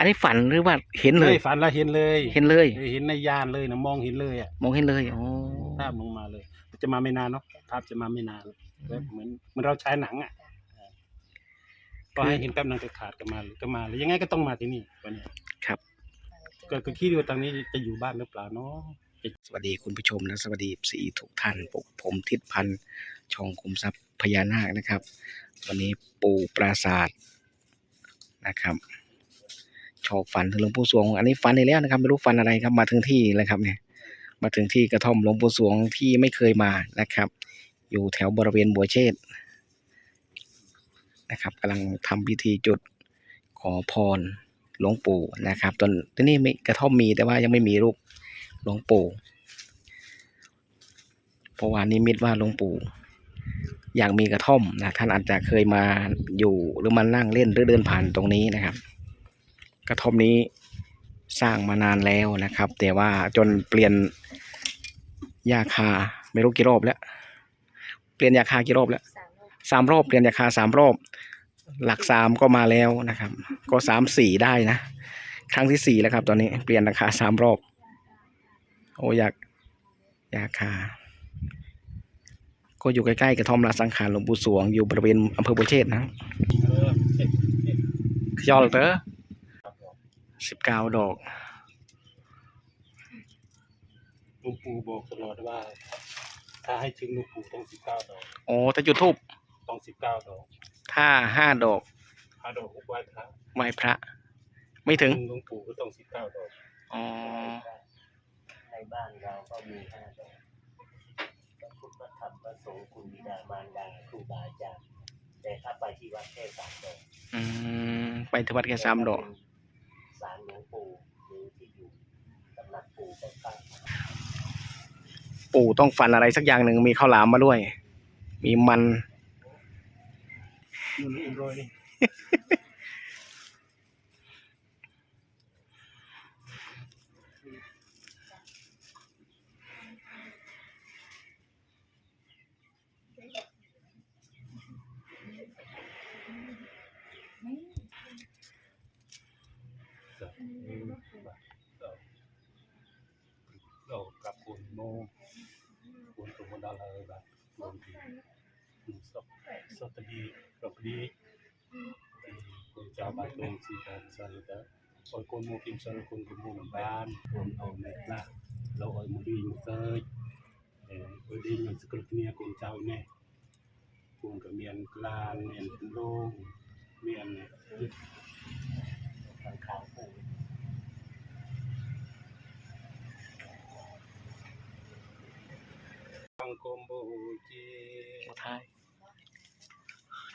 อันนี้ฝันหรือว่าเห็นเลเลยย ฝันแล้วเห็นเลยเห็นเลยเห็นในยานเลยนะมองเห็นเลยอะมองเห็นเลยอ๋อภาพมองมาเลย จะมาไม่นานเนาะภาพจะมาไม่นานแบบเหมือนเหมือนเราใช้หนังอะก็ให้เห็นแป๊บนึงก็ขาดก็มาเลยก็มาเลยยังไงก็ต้องมาที่นี่วันนี้ครับ ก็ก็คิดว่าตอนนี้จะอยู่บ้านหรือเปล่าเนาะสวัสดีคุณผู้ชมนะสวัสดีสีทุกท่านปกผมทิศพันธ์ช่องคุมทรัพย์พญานาคนะครับ วันนี้ปู่ปราศาสตร์นะครับ ชอบฝันถึงหลวงปู่สวง อันนี้ฝันอีกแล้วนะครับ ไม่รู้ฝันอะไรครับ มาถึงที่แล้วครับเนี่ย มาถึงที่กระท่อมหลวงปู่สวงที่ไม่เคยมานะครับ อยู่แถวบริเวณบัวเชษนะครับกำลังทำพิธีจุดขอพรหลวงปู่นะครับตอนที่นี่กระท่อมมีแต่ว่ายังไม่มีรูปหลวงปู่เพราะว่านิมิตว่าหลวงปู่อยากมีกระท่อมนะท่านอาจจะเคยมาอยู่หรือมานั่งเล่นหรือเดินผ่านตรงนี้นะครับ กระท่อมนี้สร้างมานานแล้วนะครับ แต่ว่าจนเปลี่ยนยาคาไม่รู้กี่รอบแล้ว เปลี่ยนยาคากี่รอบแล้วสามรอบเปลี่ยนยาคาสามรอบ หลักสามก็มาแล้วนะครับ ก็สามสี่ได้นะ ครั้งที่สี่แล้วครับ ตอนนี้เปลี่ยนราคาสามรอบ โอ้อยากยาคา ก็อยู่ใกล้ๆกระท่อมราสังขารหลวงปู่สวงอยู่บริเวณอำเภอบัวเชษฐ์นะเออเอ๊ะเอ๊ะขยอลเตอ สิบเก้าดอกหลวงปู่บอกตลอดว่า ถ้าให้ถึงหลวงปู่ต้องสิบเก้าดอกโอ้แต่จุดทูบต้องสิบเก้าดอกถ้าห้าดอกห้าดอกหกไหว้พระไหว้พระ ไม่ถึงหลวงปู่ก็ต้องสิบเก้าดอกอ๋อในบ้านเราก็มีห้าดอกพระพุทธพระธรรมพระสงฆ์คุณบิดามารดาครูบาอาจารย์แต่ถ้าไปที่วัดแค่สามดอกอืมไปที่วัดแค่สามดอกศา ลหลวงปู่หรือที่อยู่ตำหนักปู่ก็ตั้งปู่ต้องฟันอะไรสักอย่างหนึ่งมีข้าวหลามมาด้วย มีมันนู่นนี่รอยนี่ เรากลับคุณโมคุณสมุนอะไรแบบรวมถึงคุณส อบสอบดีรอบดีคุณเจ้าบ้านตรงสีการสารตะโอ้ยคนโมกินสารคนกุมโมบ้านคนเอาในละเราเอามาดีมาเซยเออโอ้ยดีอย่างสกุลเนี่ยคุณเจ้าเนี่ยคุณก็เมียนกลางเมียนโลงเมียนทางข้างปู่สังคมบูชีท้ายคุณครูลูกเอาไว้คุณลูกเอาคันโกนเจ้าจบพนมเลิงพนมเมื่อมีกาสะทมโกนเมื่อพนมเบกประเสยั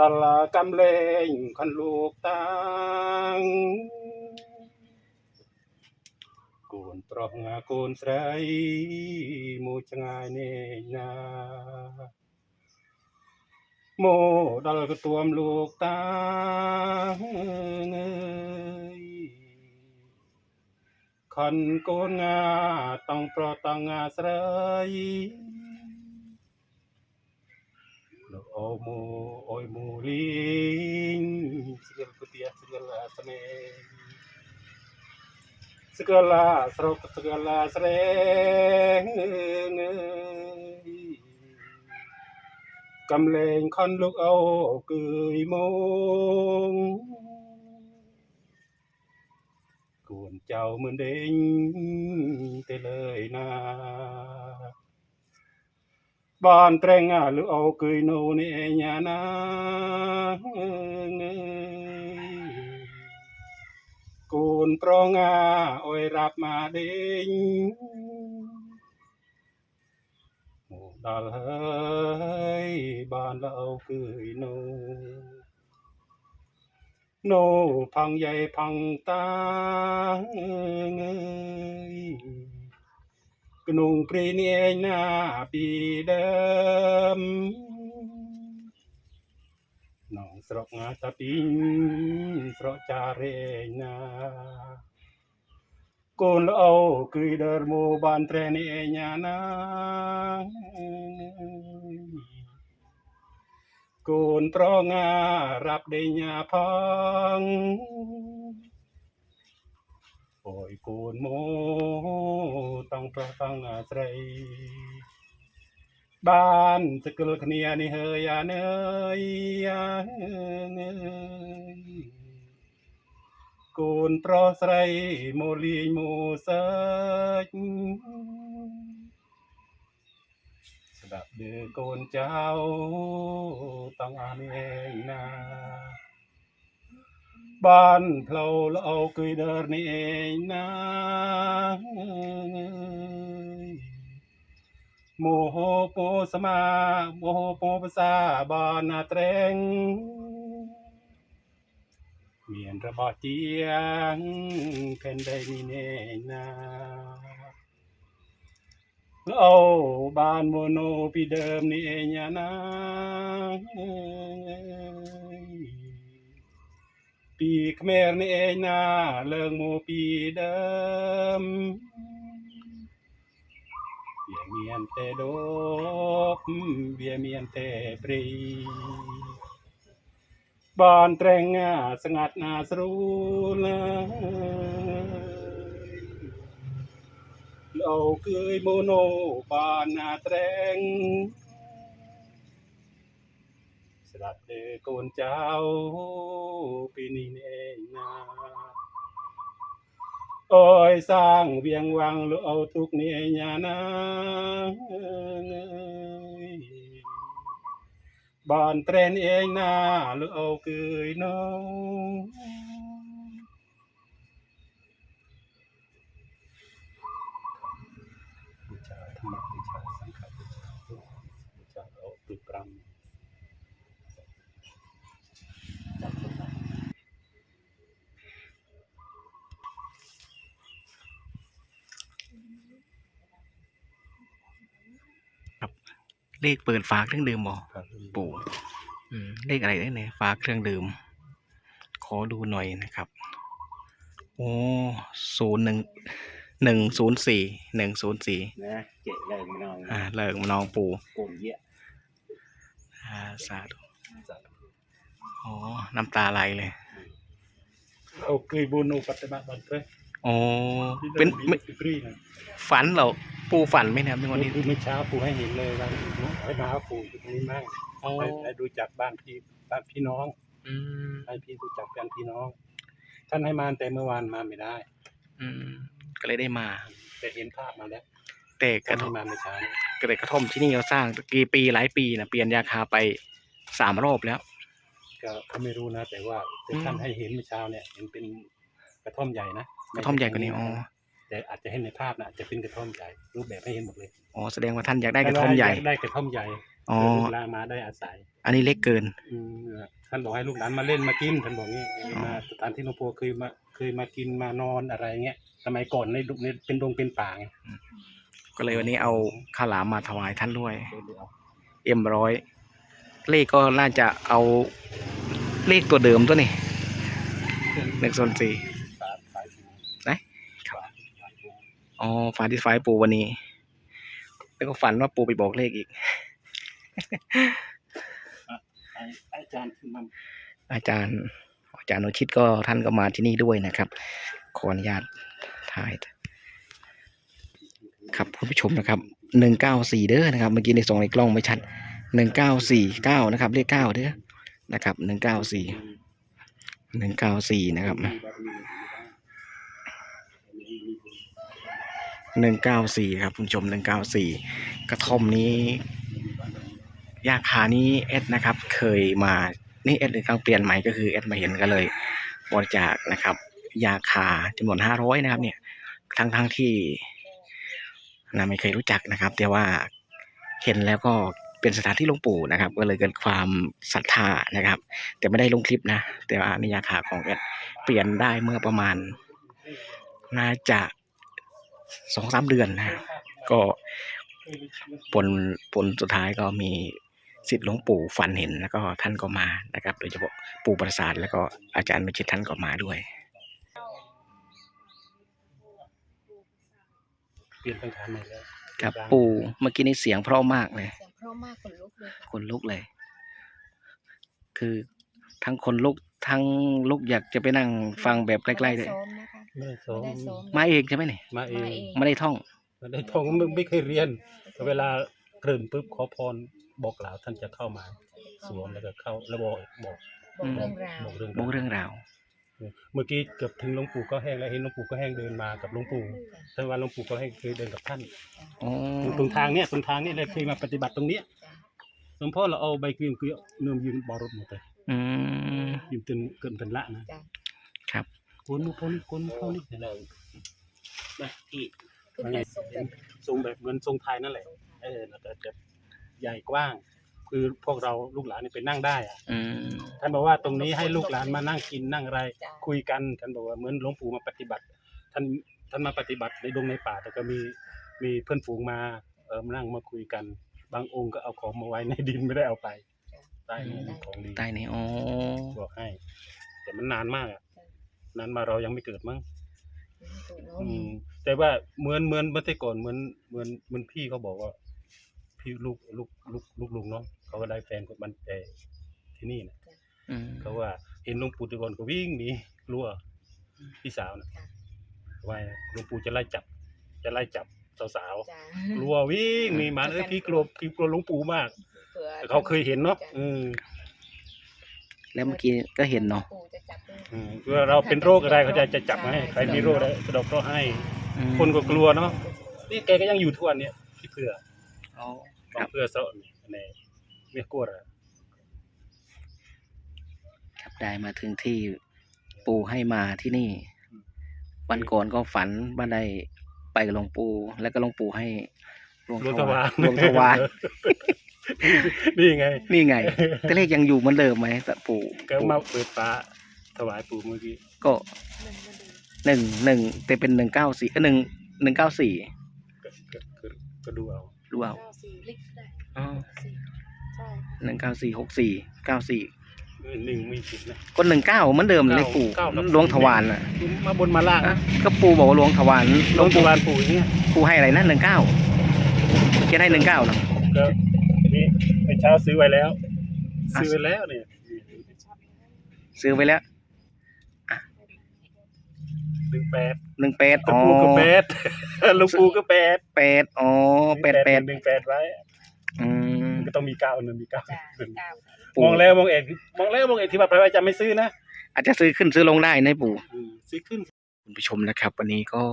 ដល់កំលែងខានលោកតាំងកូនប្រុសងាកូនស្រីមួយឆ្ងាយនេះណាមកដល់កទួមលោកតាងើយខានកូនងាតង់ប្រតង់ងាស្រី ஓமோ ஓய் மூலிங் சிங்கள் புதிய சிங்கள் ஆசனே segala serok segala sereng cầm lên con lúc âu cười mông cuồn chào mừng đến tới lời nào បានត្រែងអាលឺអោគឺនៅនេះឯញាណាកូនប្រងាអុយរាប់មកដេញមកដល់ហើយបានលអោគឺនៅនៅផាំងយាយផាំងតាងើយ ក្នុងព្រៃនេះឯណាពីដើមនងស្រុកងាតាពីស្រកចារេណាកូនល្អគឺដើរមកបានត្រេនេះឯញាណាកូនត្រងារាប់ដេញញាផង អើយកូនមកតង់ប្រះតង់អាស្រីបានសកលគ្នានេះហើយអានើយអានើយកូនប្រុសស្រីមកលីងមកសើចស្ដាប់ដើកូនចៅតង់អានឯងណា បានផ្លូវល្អគឺដឺនេះឯងណាមោហពសមាមោហពភាសាបានណាត្រេងមានរបស់ជាងផែនដីនេះឯងណាអូបានមនោពីដើមនេះឯងណា ពីខ្មែរនេះឯងណាលើងមកពីដើមវាមានតែដប់វាមានតែព្រីបានត្រែងអាស្ងាត់ណាស្រួលលោកគឺមโนបានណាត្រែង ស្ដាប់ទេកូនចៅពីនេះឯងណាអូយសាងវៀងវាំងលោកអូទុកនេះឯងណាបានត្រែនឯងណាលោកអូគឺណូ เลขเปิดฝากเครื่องดื่มบอกปู่เลขอะไรได้เนี่ยฝากเครื่องดื่ม ขอดูหน่อยนะครับ โอ้ศูนย์หนึ่งหนึ่งศูนย์สี่หนึ่งศูนย์สี่นะเจ็ดเลิกมานองอ่าเลิกมานองปู่ปู่เยอะอ่าสาธุอ๋อน้ำตาไหลเลยโอเคบุญอุปัติมาบันเพื่ออ๋เป็นฝันเหรอ ปู่ฝันไหมนะครับในวันนี้คือเมื่อเช้าปู่ให้เห็นเลยว่าให้มาหาปู่อยู่ตรงนี้มั่งอ๋อ ให้ให้ดูจากบ้านพี่บ้านพี่น้อง อืมให้พี่รู้จักกันพี่น้อง ท่านให้มาแต่เมื่อวานมาไม่ได้ อืมก็เลยได้มา แต่เห็นภาพมาแล้วแต่กท่าระนท่อให้มมาเมื่อเช้านี้ก็แต่กระท่อมที่นี่เราสร้างกี่ปีหลายปีนะเปลี่ยนยาคาไปสามรอบแล้ว ก็เขาไม่รู้นะ แต่ว่าแต่ท่านให้เห็นเมื่อเช้าเนี่ย เห็นเป็นกระท่อมใหญ่นะกระท่อมใหญ่กว่านี้อ๋อ แต่อาจจะให้ในภาพนะอาจจะเป็นกระท่อมใหญ่รูปแบบให้เห็นหมดเลยอ๋อแสดงว่าท่านอยากได้กระท่อมใหญ่ ได้ได้กระท่อมใหญ่อ๋อเพื่ลูกหลานมาได้อาศัยอันนี้เล็กเกิน อืมท่านบอกให้ลูกหลานมาเล่นมากินท่านบอกงี้อ๋อมาสถานที่หลวงปู่เคยมาเคยมากินมานอนอะไรเงี้ยสมัยก่อนในดุในเป็นดงเป็นป่าไงก็เลยวันนี้เอาข้าวหลามมาถวายท่านด้วยเดี๋ยวเดี๋ยวเอาเอ็มร้อยเลขก็น่าจะเอาเลขตัวเดิมตัวนี้หนึ่งส่วนสี่ ฝาฝาปู ไหนครับ ฝาฝาปู อ๋อฝันที่ไฟล์ปูวันนี้ แล้วก็ฝันว่าปูไปบอกเลขอีกไอ้อาจารย์ขึ้นมาอาจารย์ อาจารย์โนชิตก็ท่านก็มาที่นี่ด้วยนะครับ ขออนุญาตถ่าย ครับคุณผู้ชมนะครับหนึ่งเก้าสี่เด้อนะครับ เมื่อกี้ในส่งในกล้องไม่ชัดหนึ่งเก้าสี่เก้านะครับ เลขเก้าเด้อนะครับหนึ่งเก้าสี่หนึ่งเก้าสี่นะครับ หนึ่งเก้าสี่ครับคุณผู้ชมหนึ่งเก้าสี่กระท่อมนี้ยาคานี้เอสนะครับ เคยมานี่เอสกำลังเปลี่ยนใหม่ก็คือเอสมาเห็นก็เลยบริจาคนะครับ ยาคาจำนวนห้าร้อยนะครับ เนี่ยทั้งทั้งๆที่นะไม่เคยรู้จักนะครับ แต่ว่าเห็นแล้วก็เป็นสถานที่หลวงปู่นะครับ ก็เลยเกิดความศรัทธานะครับ แต่ไม่ได้ลงคลิปนะ แต่ว่านิยาขาของแอดเปลี่ยนได้เมื่อประมาณ น่าจะ สองสามเดือนนะฮะก็ผลผลสุดท้ายก็มีสิทธิ์หลวงปู่ฝันเห็นแล้วก็ท่านก็มานะครับ โดยเฉพาะปู่ประสาทแล้วก็อาจารย์มิชิตท่านก็มาด้วย เปลี่ยนตั้งฐานใหม่แล้วกับปู่เมื่อกี้นี้เสียงเพราะมากเลยเสียงเพราะมากขนลุกเลยค่ะคนลุกเลย คือทั้งคนลุก ทั้งลุกอยากจะไปนั่งฟังแบบใกล้ๆเลยไม่ได้ซ้อมนะคะไม่ได้ซ้อไม่มได้ซ้อมมาเองใช่ไหมเนี่ยมาเองมาเองไม่ได้ท่อง ไมาได้ท่องไม่ไม่เคยเรียน เวลาเกริ่นปุ๊บขอพรบอกกล่าวท่านจะเข้ามา สวมแล้วก็เข้าแล้วบอกบอกบอกเรื่องราวบอกเรื่องบอกราวเรื่องราว เมื่อกี้เกือบถึงหลวงปู่ก็แห้งแล้วเห็นหลวงปู่ก็แห้งเดินมากับหลวงปู่ท่านว่าหลวงปู่ก็แห้งเคยเดินกับท่านอ๋อ ตรงทางเนี้ยตรงทางเนี้ยเลยเคยมาปฏิบัติตรงเนี้ยจ้ะหลวงพ่อเราเอาใบกรีมคือเนื่อมยืนบอรถหมดเลย อืมยืนเต็นเกินเป็นละนะจ้ะครับคนนู้นคนนี้คนนู้นคนนี้เนี่ยเรานะที่ขึ้นไปทรงแบบทรงแบบเหมือนทรงไทยนั่นแหละ เออแล้วก็จะใหญ่กว้าง คือพวกเราลูกหลานนี่ไปนั่งได้อะอืม ท่านบอกว่าตรงนี้ให้ลูกหลานมานั่งกินนั่งอะไร จ้ะคุยกันท่านบอกว่าเหมือนหลวงปู่มาปฏิบัติ ท่านท่านมาปฏิบัติในดงในป่า แต่ก็มีมีเพื่อนฝูงมาเออมานั่งมาคุยกัน บางองค์ก็เอาของมาไว้ในดินไม่ได้เอาไป ใต้นี่มีของดีใต้นี่อ๋อบอกให้ แต่มันนานมากอะนานมาเรายังไม่เกิดมั้งถูกเนอะอืมแต่ว่าเหมือนเหมือนเมื่อแต่ก่อนเหมือนเหมือนเหมือนพี่เขาบอกว่า พี่ลูกลูกลูกลูกลุงเนาะเขาก็ได้แฟนคนมันแต่ที่นี่นะอืมเขาว่าเห็นหลวงปู่แตะก่อนก็วิ่งหนีกลัวพี่สาวนะว่าหลวงปู่จะไล่จับ จะไล่จับสาวจ้ะๆกลัววิ่งหนีมาเออพี่กลัวพี่กลัวหลวงปู่มากผื่อแต่ เขาเคยเห็นเนาะจ้อืมแล้วเมื่อกี้ก็เห็นเนาะปู่จะจับด้วยอืมคือเราเป็นโรคอะไรเขาจะจะจับมาให้ใครมีโรคอะไรกระดกก็ให้ อืม คนก็กลัวเนาะนี่แกก็ยังอยู่ทุกวันเนี่ยพี่เผื่ออ๋อบางเพื่อเสาะนี่ในเมียกลัวอะครับได้มาถึงที่ปู่ให้มาที่นี่ วันก่อนก็ฝันว่าได้ไปกับหลวงปู่แล้วก็หลวงปู่ให้หลวงหลวงถทวาวายหลวงถวาย นี่ไงนี่ไงแต่เลขยังอยู่เหมือนเดิมไหมแต่ปู่ก็มาเปิดฟ้าถวายปู่เมื่อกี้ก็หนึ่งหนึ่งแต่เป็นหนึ่งเก้าสี่หนึ่งหนึ่งเก้าสี่ก็ก็ก็ก็ดูเอาดูเอาเก้าสี่ลิกได้อ๋อสี่ใช่ค่ะหนึ่งเก้าสี่หกสี่เก้าสี่เออหนึ่งมีผิดนะก็หนึ่งเก้าเหมือนเดิมเลยปู่เก้ากับหลวงถวานอะมาบนมาล่างอะก็ปู่บอกว่าหลวงถวานหลวงปู่บานปู่อย่างเงี้ยปู่ให้อะไรนะหนึ่งเก้าเขียนให้หนึ่งเก้าเนาะ ก็นี่ไปเช้าซื้อไว้แล้ว ซื้อไว้แล้วเนี่ยซื้อไว้แล้วหนึ่งแปดหนึ่งแปดตะอ๋อปูก็แปดหลวงปู่ก็แปดแปดอ๋อแปดแปดหนึ่งแปดไว้อืมมันก็ต้องมีเก้าหนึ่งมีเก้าจ้ะหนึ่งเก้ามองแล้วมองเอกมองแล้วมองเอกที่ว่าไปไว้จะไม่ซื้อนะอาจจะซื้อขึ้นซื้อลงได้นะปู่อืมซื้อขึ้นคุณผู้ชมนะครับ วันนี้ก็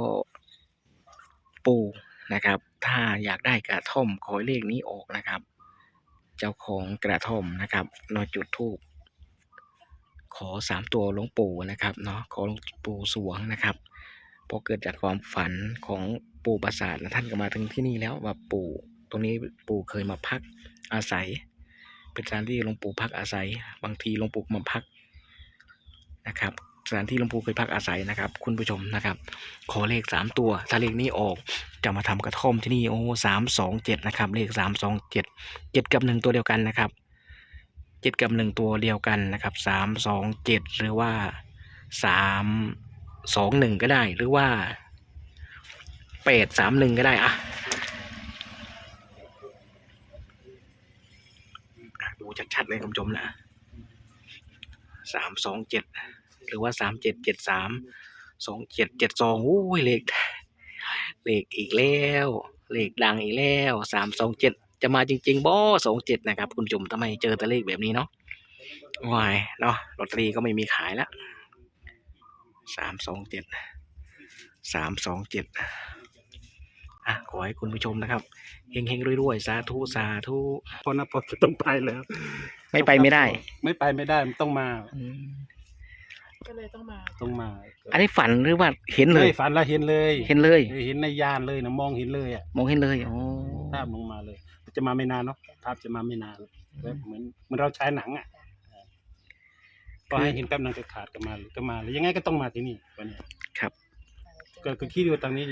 ปู่นะครับ ถ้าอยากได้กระท่อมขอให้เลขนี้ออกนะครับ เจ้าของกระท่อมนะครับนอจุดทูบขอสามตัวหลวงปู่นะครับเนาะขอหลวงปู่สวงนะครับพอเกิดจากความฝันของปู่ประสาทนะท่านก็มาถึงที่นี่แล้วว่าปู่ตรงนี้ปู่เคยมาพักอาศัย เป็นสถานที่หลวงปู่พักอาศัย บางทีหลวงปู่มาพักนะครับ สถานที่ลวงปู่เคยพักอาศัยนะครับ คุณผู้ชมนะครับ ขอเลขสามตัว ถ้าเลขนี้ออกจะมาทำกระท่อมที่นี่โอ้สามสองเจ็ดนะครับ เลขสามสองเจ็ดเจ็ดกับหนึ่งตัวเดียวกันนะครับเจ็ดกับหนึ่งตัวเดียวกันนะครับสามสองเจ็ดหรือว่าสามสองหนึ่งก็ได้หรือว่าแปดสามหนึ่งก็ได้อะดูชัดๆเลยคุณผู้ชมนะสามสองเจ็ด หรือว่าสามเจ็ดเจ็ดสามสองเจ็ดเจ็ดสองโอ้ยเลขเลขอีกแล้วเลขดังอีกแล้วสามสองเจ็ดจะมาจริง ๆบ่สองเจ็ดนะครับ คุณผู้ชมทำไมเจอแต่เลขแบบนี้เนาะวายเนาะลอตเตอรี่ก็ไม่มีขายละสามสองเจ็ดสามสองเจ็ดอะขอให้คุณผู้ชมนะครับเฮงๆรวยๆสาธุสาธุพอนะพอจะต้องไปแล้ว ไม่ไปไม่ได้ ไม่ไปไม่ได้มันต้องมาอืม ก็เลยต้องมาต้องมาอันนี้ฝันหรือว่าเห็นเลยฮ้ฝันแล้วเห็นเลยเห็นเลยเห็นในยานเลยนะมองเห็นเลยอะมองเห็นเลยอ๋อภาพลงมาเลย จะมาไม่นานเนาะภาพจะมาไม่นานแบบเหมือนเหมือนเราใช้หนังอะพอให้เห็นแป๊บนึงก็ขาดก็มาเลยก็มาเลยยังไงก็ต้องมาที่นี่วันนี้ครับเจอก็ก็คิดว่าทางนี้